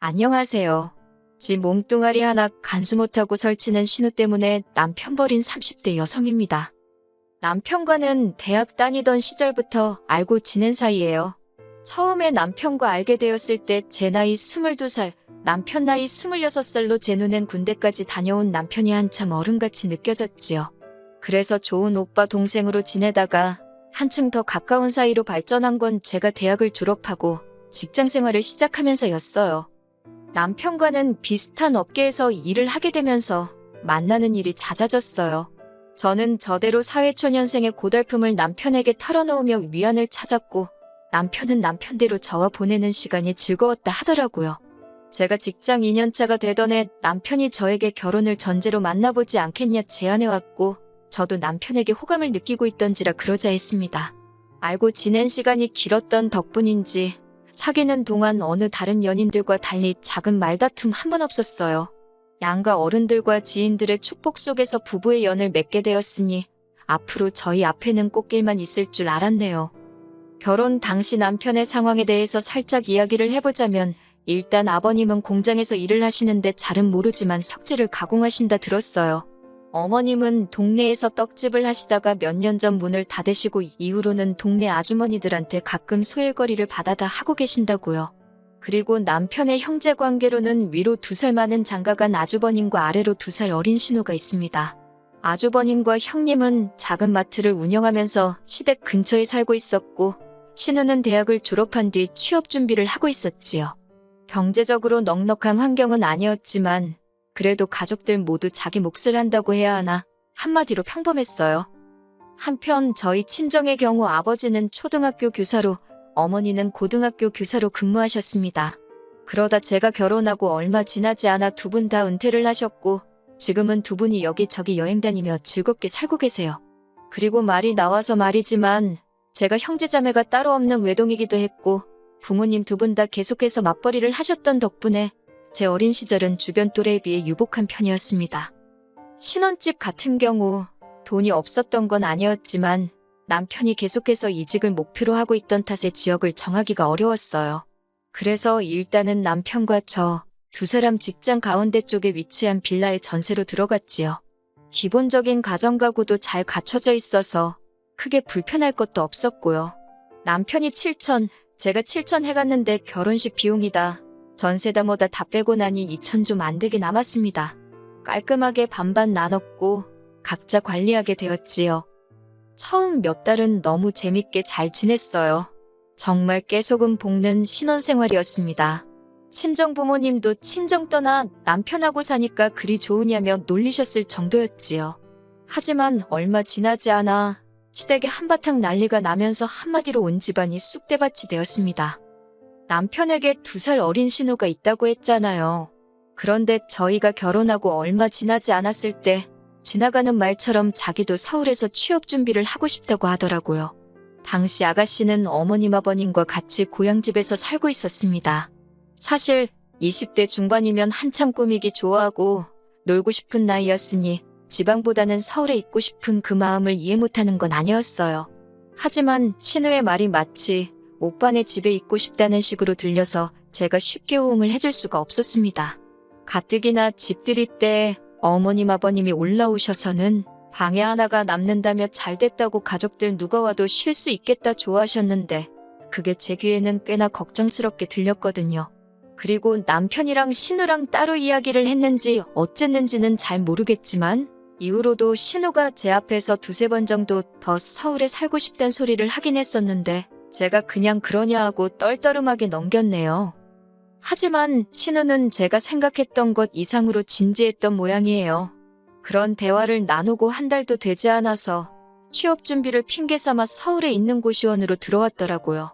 안녕하세요. 지 몸뚱아리 하나 간수 못하고 설치는 신우 때문에 남편 버린 30대 여성입니다. 남편과는 대학 다니던 시절부터 알고 지낸 사이예요. 처음에 남편과 알게 되었을 때 제 나이 22살, 남편 나이 26살로 제 눈엔 군대까지 다녀온 남편이 한참 어른같이 느껴졌지요. 그래서 좋은 오빠 동생으로 지내다가 한층 더 가까운 사이로 발전한 건 제가 대학을 졸업하고 직장 생활을 시작하면서였어요. 남편과는 비슷한 업계에서 일을 하게 되면서 만나는 일이 잦아졌어요. 저는 저대로 사회초년생의 고달픔을 남편에게 털어놓으며 위안을 찾았고 남편은 남편대로 저와 보내는 시간이 즐거웠다 하더라고요. 제가 직장 2년차가 되던 해 남편이 저에게 결혼을 전제로 만나보지 않겠냐 제안해왔고 저도 남편에게 호감을 느끼고 있던지라 그러자 했습니다. 알고 지낸 시간이 길었던 덕분인지 사귀는 동안 어느 다른 연인들과 달리 작은 말다툼 한 번 없었어요. 양가 어른들과 지인들의 축복 속에서 부부의 연을 맺게 되었으니 앞으로 저희 앞에는 꽃길만 있을 줄 알았네요. 결혼 당시 남편의 상황에 대해서 살짝 이야기를 해보자면 일단 아버님은 공장에서 일을 하시는데 잘은 모르지만 석재를 가공하신다 들었어요. 어머님은 동네에서 떡집을 하시다가 몇 년 전 문을 닫으시고 이후로는 동네 아주머니들한테 가끔 소일거리를 받아다 하고 계신다고요. 그리고 남편의 형제 관계로는 위로 두 살 많은 장가간 아주버님과 아래로 두 살 어린 신우가 있습니다. 아주버님과 형님은 작은 마트를 운영하면서 시댁 근처에 살고 있었고 신우는 대학을 졸업한 뒤 취업 준비를 하고 있었지요. 경제적으로 넉넉한 환경은 아니었지만 그래도 가족들 모두 자기 몫을 한다고 해야 하나 한마디로 평범했어요. 한편 저희 친정의 경우 아버지는 초등학교 교사로 어머니는 고등학교 교사로 근무하셨습니다. 그러다 제가 결혼하고 얼마 지나지 않아 두 분 다 은퇴를 하셨고 지금은 두 분이 여기저기 여행 다니며 즐겁게 살고 계세요. 그리고 말이 나와서 말이지만 제가 형제자매가 따로 없는 외동이기도 했고 부모님 두 분 다 계속해서 맞벌이를 하셨던 덕분에 제 어린 시절은 주변 또래에 비해 유복한 편이었습니다. 신혼집 같은 경우 돈이 없었던 건 아니었지만 남편이 계속해서 이직을 목표로 하고 있던 탓에 지역을 정하기가 어려웠어요. 그래서 일단은 남편과 저 두 사람 직장 가운데 쪽에 위치한 빌라에 전세로 들어갔지요. 기본적인 가정가구도 잘 갖춰져 있어서 크게 불편할 것도 없었고요. 남편이 7천, 제가 7천 해갔는데 결혼식 비용이다. 전세다 뭐다 다 빼고 나니 2천 좀 안 되게 남았습니다. 깔끔하게 반반 나눴고 각자 관리하게 되었지요. 처음 몇 달은 너무 재밌게 잘 지냈어요. 정말 깨소금 볶는 신혼생활이었습니다. 친정 부모님도 친정 떠나 남편하고 사니까 그리 좋으냐며 놀리셨을 정도였지요. 하지만 얼마 지나지 않아 시댁에 한바탕 난리가 나면서 한마디로 온 집안이 쑥대밭이 되었습니다. 남편에게 두 살 어린 신우가 있다고 했잖아요. 그런데 저희가 결혼하고 얼마 지나지 않았을 때 지나가는 말처럼 자기도 서울에서 취업 준비를 하고 싶다고 하더라고요. 당시 아가씨는 어머님 아버님과 같이 고향집에서 살고 있었습니다. 사실 20대 중반이면 한참 꾸미기 좋아하고 놀고 싶은 나이였으니 지방보다는 서울에 있고 싶은 그 마음을 이해 못하는 건 아니었어요. 하지만 신우의 말이 마치 오빠네 집에 있고 싶다는 식으로 들려서 제가 쉽게 호응을 해줄 수가 없었습니다. 가뜩이나 집들이 때 어머님 아버님이 올라오셔서는 방에 하나가 남는다며 잘 됐다고 가족들 누가 와도 쉴 수 있겠다 좋아하셨는데 그게 제 귀에는 꽤나 걱정스럽게 들렸거든요. 그리고 남편이랑 신우랑 따로 이야기를 했는지 어쨌는지는 잘 모르겠지만 이후로도 신우가 제 앞에서 두세 번 정도 더 서울에 살고 싶단 소리를 하긴 했었는데 제가 그냥 그러냐 하고 떨떠름하게 넘겼네요. 하지만 신우는 제가 생각했던 것 이상으로 진지했던 모양이에요. 그런 대화를 나누고 한 달도 되지 않아서 취업 준비를 핑계 삼아 서울에 있는 고시원으로 들어왔더라고요.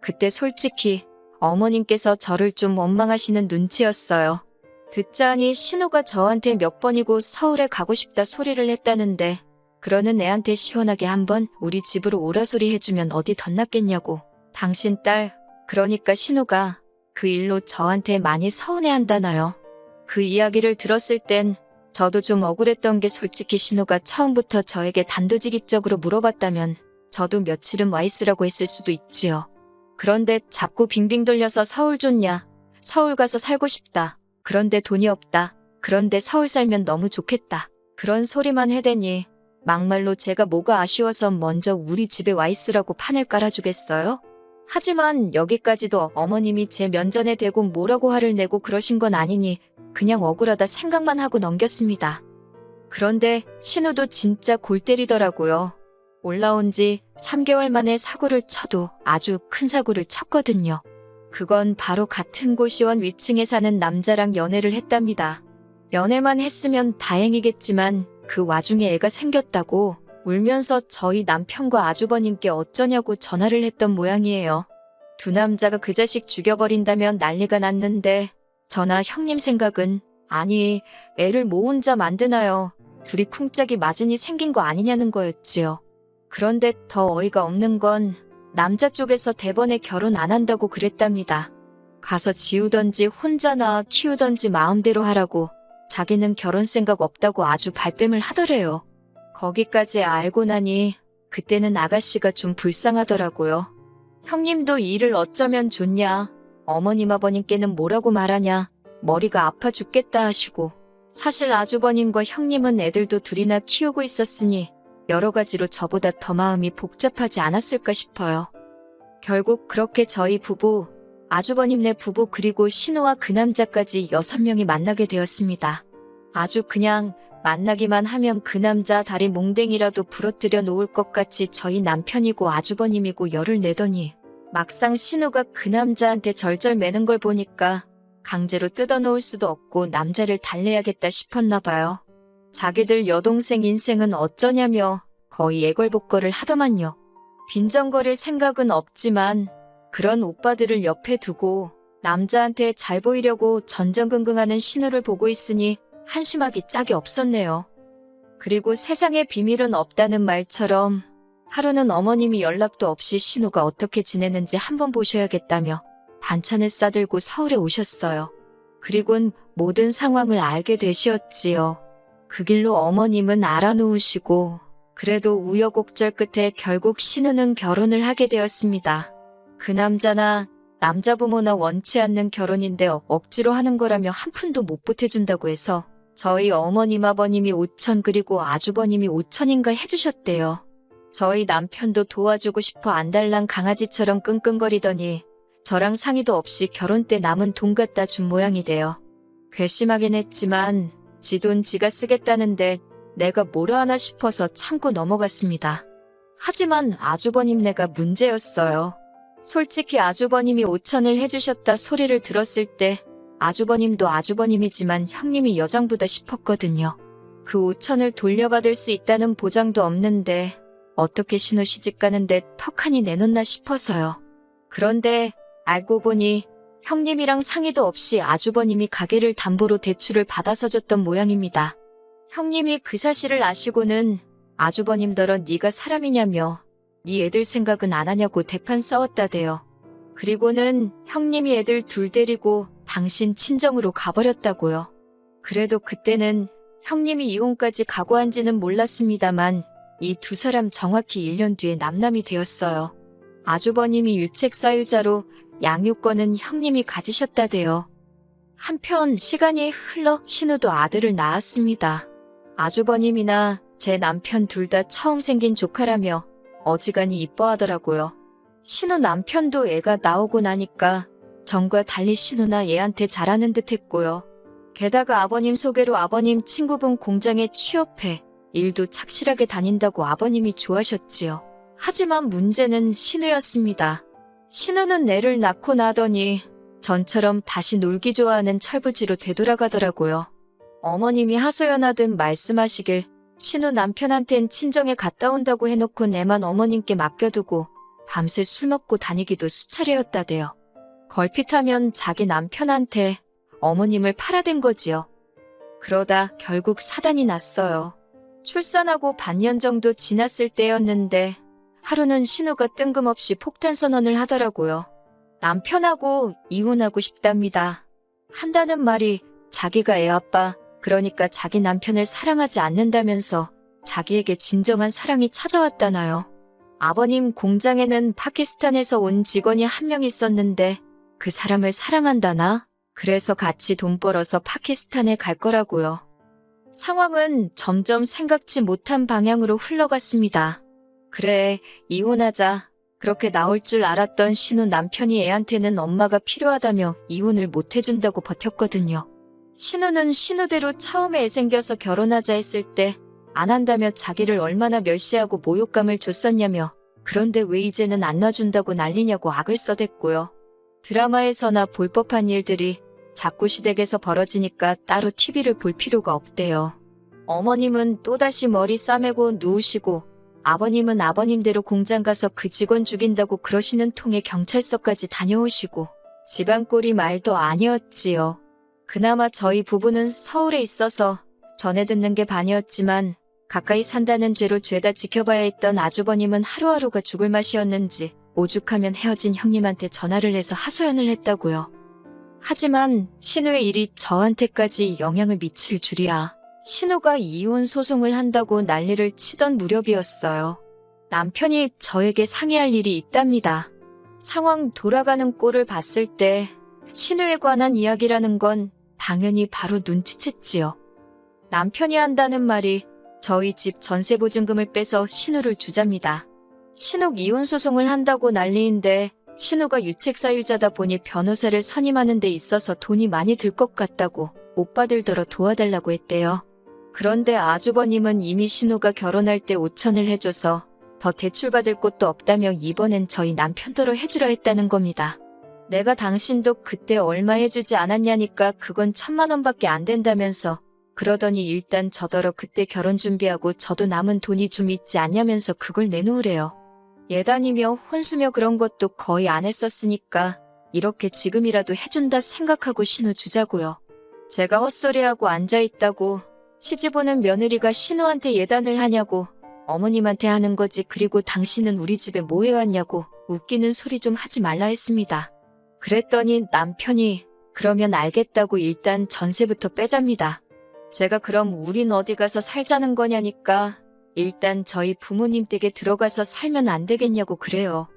그때 솔직히 어머님께서 저를 좀 원망하시는 눈치였어요. 듣자니 신우가 저한테 몇 번이고 서울에 가고 싶다 소리를 했다는데 그러는 애한테 시원하게 한번 우리 집으로 오라 소리 해주면 어디 덧났겠냐고. 당신 딸, 그러니까 신우가 그 일로 저한테 많이 서운해한다나요. 그 이야기를 들었을 땐 저도 좀 억울했던 게 솔직히 신우가 처음부터 저에게 단도직입적으로 물어봤다면 저도 며칠은 와 있으라고 했을 수도 있지요. 그런데 자꾸 빙빙 돌려서 서울 좋냐, 서울 가서 살고 싶다. 그런데 돈이 없다. 그런데 서울 살면 너무 좋겠다. 그런 소리만 해대니 막말로 제가 뭐가 아쉬워서 먼저 우리 집에 와 있으라고 판을 깔아주겠어요? 하지만 여기까지도 어머님이 제 면전에 대고 뭐라고 화를 내고 그러신 건 아니니 그냥 억울하다 생각만 하고 넘겼습니다. 그런데 신우도 진짜 골 때리더라고요. 올라온 지 3개월 만에 사고를 쳐도 아주 큰 사고를 쳤거든요. 그건 바로 같은 고시원 위층에 사는 남자랑 연애를 했답니다. 연애만 했으면 다행이겠지만 그 와중에 애가 생겼다고 울면서 저희 남편과 아주버님께 어쩌냐고 전화를 했던 모양이에요. 두 남자가 그 자식 죽여버린다면 난리가 났는데 저나 형님 생각은 아니 애를 뭐 혼자 만드나요. 둘이 쿵짝이 맞으니 생긴 거 아니냐는 거였지요. 그런데 더 어이가 없는 건 남자 쪽에서 대번에 결혼 안 한다고 그랬답니다. 가서 지우던지 혼자 낳아 키우던지 마음대로 하라고 자기는 결혼 생각 없다고 아주 발뺌을 하더래요. 거기까지 알고 나니 그때는 아가씨가 좀 불쌍하더라고요. 형님도 일을 어쩌면 좋냐. 어머님 아버님께는 뭐라고 말하냐. 머리가 아파 죽겠다 하시고. 사실 아주버님과 형님은 애들도 둘이나 키우고 있었으니 여러 가지로 저보다 더 마음이 복잡하지 않았을까 싶어요. 결국 그렇게 저희 부부, 아주버님네 부부 그리고 신우와 그 남자까지 여섯 명이 만나게 되었습니다. 아주 그냥 만나기만 하면 그 남자 다리 몽댕이라도 부러뜨려 놓을 것 같이 저희 남편이고 아주버님이고 열을 내더니 막상 신우가 그 남자한테 절절 매는 걸 보니까 강제로 뜯어놓을 수도 없고 남자를 달래야겠다 싶었나 봐요. 자기들 여동생 인생은 어쩌냐며 거의 애걸복걸을 하더만요. 빈정거릴 생각은 없지만 그런 오빠들을 옆에 두고 남자한테 잘 보이려고 전전긍긍하는 신우를 보고 있으니 한심하기 짝이 없었네요. 그리고 세상에 비밀은 없다는 말처럼 하루는 어머님이 연락도 없이 신우가 어떻게 지내는지 한번 보셔야겠다며 반찬을 싸들고 서울에 오셨어요. 그리곤 모든 상황을 알게 되시었지요. 그 길로 어머님은 알아놓으시고 그래도 우여곡절 끝에 결국 신우는 결혼을 하게 되었습니다. 그 남자나 남자 부모나 원치 않는 결혼인데 억지로 하는 거라며 한 푼도 못 보태준다고 해서 저희 어머님 아버님이 5천 그리고 아주버님이 5천인가 해주셨대요. 저희 남편도 도와주고 싶어 안달난 강아지처럼 끙끙거리더니 저랑 상의도 없이 결혼 때 남은 돈 갖다 준 모양이 돼요. 괘씸하긴 했지만 지 돈 지가 쓰겠다는데 내가 뭐라 하나 싶어서 참고 넘어갔습니다. 하지만 아주버님 네가 문제였어요. 솔직히 아주버님이 5천을 해주셨다 소리를 들었을 때 아주버님도 아주버님이지만 형님이 여장부다 싶었거든요. 그 5천을 돌려받을 수 있다는 보장도 없는데 어떻게 신우 시집 가는데 턱하니 내놓나 싶어서요. 그런데 알고 보니 형님이랑 상의도 없이 아주버님이 가게를 담보로 대출을 받아서 줬던 모양입니다. 형님이 그 사실을 아시고는 아주버님더러 네가 사람이냐며 네 애들 생각은 안 하냐고 대판 싸웠다대요. 그리고는 형님이 애들 둘 데리고 당신 친정으로 가버렸다고요. 그래도 그때는 형님이 이혼까지 각오한지는 몰랐습니다만 이 두 사람 정확히 1년 뒤에 남남이 되었어요. 아주버님이 유책 사유자로 양육권은 형님이 가지셨다대요. 한편 시간이 흘러 신우도 아들을 낳았습니다. 아주버님이나 제 남편 둘 다 처음 생긴 조카라며 어지간히 이뻐하더라고요. 신우 남편도 애가 나오고 나니까 전과 달리 신우나 얘한테 잘하는 듯 했고요. 게다가 아버님 소개로 아버님 친구분 공장에 취업해 일도 착실하게 다닌다고 아버님이 좋아하셨지요. 하지만 문제는 신우였습니다. 신우는 애를 낳고 나더니 전처럼 다시 놀기 좋아하는 철부지로 되돌아가더라고요. 어머님이 하소연하듯 말씀하시길 신우 남편한텐 친정에 갔다 온다고 해놓고 내만 어머님께 맡겨두고 밤새 술 먹고 다니기도 수차례였다대요. 걸핏하면 자기 남편한테 어머님을 팔아댄 거지요. 그러다 결국 사단이 났어요. 출산하고 반년 정도 지났을 때였는데 하루는 신우가 뜬금없이 폭탄 선언을 하더라고요. 남편하고 이혼하고 싶답니다. 한다는 말이 자기가 애 아빠, 그러니까 자기 남편을 사랑하지 않는다면서 자기에게 진정한 사랑이 찾아왔다나요. 아버님 공장에는 파키스탄에서 온 직원이 한 명 있었는데 그 사람을 사랑한다나? 그래서 같이 돈 벌어서 파키스탄에 갈 거라고요. 상황은 점점 생각지 못한 방향으로 흘러갔습니다. 그래, 이혼하자. 그렇게 나올 줄 알았던 신우 남편이 애한테는 엄마가 필요하다며 이혼을 못 해준다고 버텼거든요. 신우는 신우대로 처음에 애생겨서 결혼하자 했을 때 안 한다며 자기를 얼마나 멸시하고 모욕감을 줬었냐며 그런데 왜 이제는 안 놔준다고 난리냐고 악을 써댔고요. 드라마에서나 볼 법한 일들이 자꾸 시댁에서 벌어지니까 따로 TV를 볼 필요가 없대요. 어머님은 또다시 머리 싸매고 누우시고 아버님은 아버님대로 공장 가서 그 직원 죽인다고 그러시는 통에 경찰서까지 다녀오시고 집안 꼴이 말도 아니었지요. 그나마 저희 부부는 서울에 있어서 전해 듣는 게 반이었지만 가까이 산다는 죄로 죄다 지켜봐야 했던 아주버님은 하루하루가 죽을 맛이었는지 오죽하면 헤어진 형님한테 전화를 해서 하소연을 했다고요. 하지만 신우의 일이 저한테까지 영향을 미칠 줄이야. 신우가 이혼 소송을 한다고 난리를 치던 무렵이었어요. 남편이 저에게 상의할 일이 있답니다. 상황 돌아가는 꼴을 봤을 때 신우에 관한 이야기라는 건 당연히 바로 눈치챘지요. 남편이 한다는 말이 저희 집 전세 보증금을 빼서 신우를 주잡니다. 신우 이혼 소송을 한다고 난리인데 신우가 유책 사유자다 보니 변호사를 선임하는 데 있어서 돈이 많이 들 것 같다고 오빠들더러 도와달라고 했대요. 그런데 아주버님은 이미 신우가 결혼할 때 5천을 해줘서 더 대출받을 곳도 없다며 이번엔 저희 남편더러 해주려 했다는 겁니다. 내가 당신도 그때 얼마 해주지 않았냐니까 그건 천만 원밖에 안 된다면서 그러더니 일단 저더러 그때 결혼 준비하고 저도 남은 돈이 좀 있지 않냐면서 그걸 내놓으래요. 예단이며 혼수며 그런 것도 거의 안 했었으니까 이렇게 지금이라도 해준다 생각하고 신우 주자고요. 제가 헛소리하고 앉아있다고 시집오는 며느리가 신우한테 예단을 하냐고 어머님한테 하는 거지 그리고 당신은 우리 집에 뭐 해왔냐고 웃기는 소리 좀 하지 말라 했습니다. 그랬더니 남편이 그러면 알겠다고 일단 전세부터 빼잡니다. 제가 그럼 우린 어디 가서 살자는 거냐니까 일단 저희 부모님 댁에 들어가서 살면 안 되겠냐고 그래요.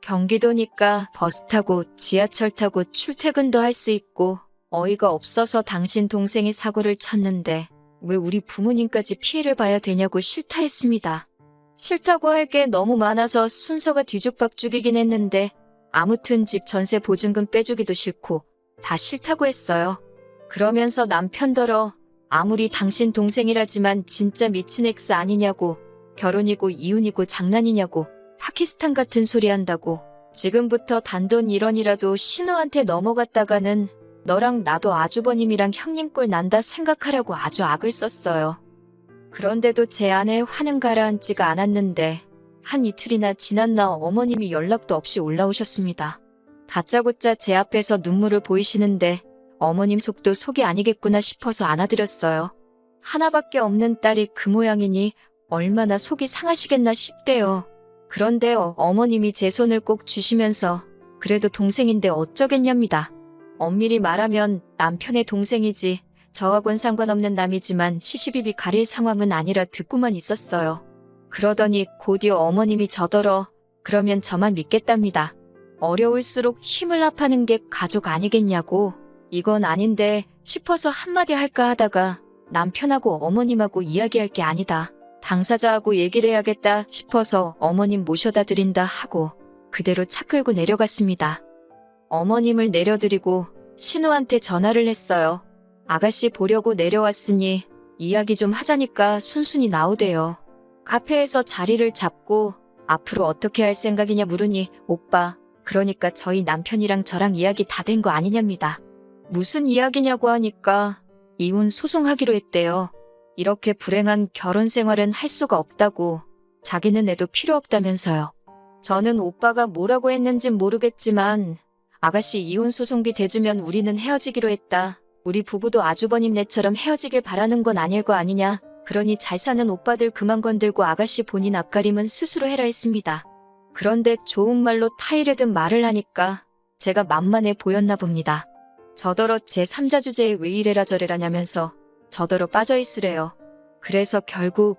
경기도니까 버스 타고 지하철 타고 출퇴근도 할 수 있고 어이가 없어서 당신 동생이 사고를 쳤는데 왜 우리 부모님까지 피해를 봐야 되냐고 싫다 했습니다. 싫다고 할 게 너무 많아서 순서가 뒤죽박죽이긴 했는데 아무튼 집 전세 보증금 빼주기도 싫고 다 싫다고 했어요. 그러면서 남편더러 아무리 당신 동생이라지만 진짜 미친 엑스 아니냐고 결혼이고 이혼이고 장난이냐고 파키스탄 같은 소리 한다고 지금부터 단돈 1원이라도 신우한테 넘어갔다가는 너랑 나도 아주버님이랑 형님 꼴 난다 생각하라고 아주 악을 썼어요. 그런데도 제 아내 화는 가라앉지가 않았는데 한 이틀이나 지났나 어머님이 연락도 없이 올라오셨습니다. 다짜고짜 제 앞에서 눈물을 보이시는데 어머님 속도 속이 아니겠구나 싶어서 안아드렸어요. 하나밖에 없는 딸이 그 모양이니 얼마나 속이 상하시겠나 싶대요. 그런데 어, 어머님이 제 손을 꼭 주시면서 그래도 동생인데 어쩌겠냐입니다. 엄밀히 말하면 남편의 동생이지 저하고는 상관없는 남이지만 시시비비 가릴 상황은 아니라 듣고만 있었어요. 그러더니 곧이어 어머님이 저더러 그러면 저만 믿겠답니다. 어려울수록 힘을 합하는 게 가족 아니겠냐고 이건 아닌데 싶어서 한마디 할까 하다가 남편하고 어머님하고 이야기할 게 아니다. 당사자하고 얘기를 해야겠다 싶어서 어머님 모셔다 드린다 하고 그대로 차 끌고 내려갔습니다. 어머님을 내려드리고 신우한테 전화를 했어요. 아가씨 보려고 내려왔으니 이야기 좀 하자니까 순순히 나오대요. 카페에서 자리를 잡고 앞으로 어떻게 할 생각이냐 물으니 오빠 그러니까 저희 남편이랑 저랑 이야기 다 된 거 아니냐입니다. 무슨 이야기냐고 하니까 이혼 소송하기로 했대요. 이렇게 불행한 결혼 생활은 할 수가 없다고 자기는 애도 필요 없다면서요. 저는 오빠가 뭐라고 했는진 모르겠지만 아가씨 이혼 소송비 대주면 우리는 헤어지기로 했다. 우리 부부도 아주버님 네처럼 헤어지길 바라는 건 아닐 거 아니냐. 그러니 잘 사는 오빠들 그만 건들고 아가씨 본인 앞가림은 스스로 해라 했습니다. 그런데 좋은 말로 타이르든 말을 하니까 제가 만만해 보였나 봅니다. 저더러 제 3자 주제에 왜 이래라 저래라냐면서 저더러 빠져있으래요. 그래서 결국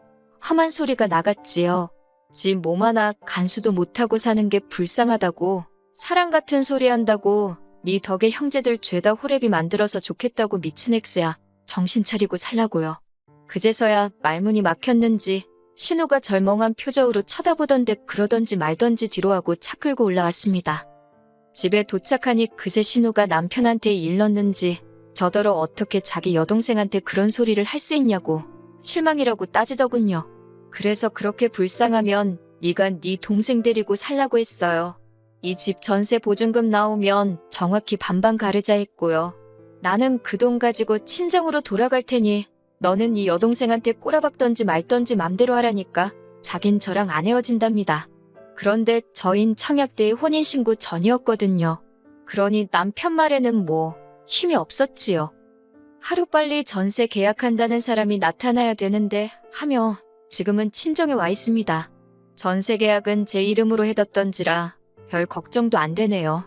험한 소리가 나갔지요. 지 몸 하나 간수도 못하고 사는 게 불쌍하다고 사랑 같은 소리 한다고 네 덕에 형제들 죄다 호랩이 만들어서 좋겠다고 미친 엑스야. 정신 차리고 살라고요. 그제서야 말문이 막혔는지 신우가 절멍한 표정으로 쳐다보던데 그러던지 말던지 뒤로 하고 차 끌고 올라왔습니다. 집에 도착하니 그새 신우가 남편한테 일렀는지 저더러 어떻게 자기 여동생한테 그런 소리를 할 수 있냐고 실망이라고 따지더군요. 그래서 그렇게 불쌍하면 네가 네 동생 데리고 살라고 했어요. 이 집 전세 보증금 나오면 정확히 반반 가르자 했고요. 나는 그 돈 가지고 친정으로 돌아갈 테니 너는 네 여동생한테 꼬라박 던지 말던지 맘대로 하라니까 자긴 저랑 안 헤어진답니다. 그런데 저인 청약대의 혼인신고 전이었거든요. 그러니 남편 말에는 뭐 힘이 없었지요. 하루빨리 전세 계약한다는 사람이 나타나야 되는데 하며 지금은 친정에 와 있습니다. 전세 계약은 제 이름으로 해뒀던지라 별 걱정도 안 되네요.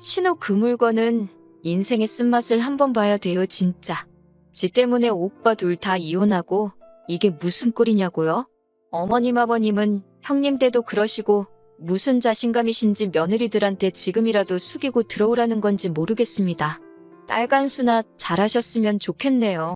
신호 그 물건은 인생의 쓴맛을 한번 봐야 돼요, 진짜. 지 때문에 오빠 둘 다 이혼하고 이게 무슨 꼴이냐고요? 어머님 아버님은 형님 때도 그러시고 무슨 자신감이신지 며느리들한테 지금이라도 숙이고 들어오라는 건지 모르겠습니다. 딸 간수나 잘하셨으면 좋겠네요.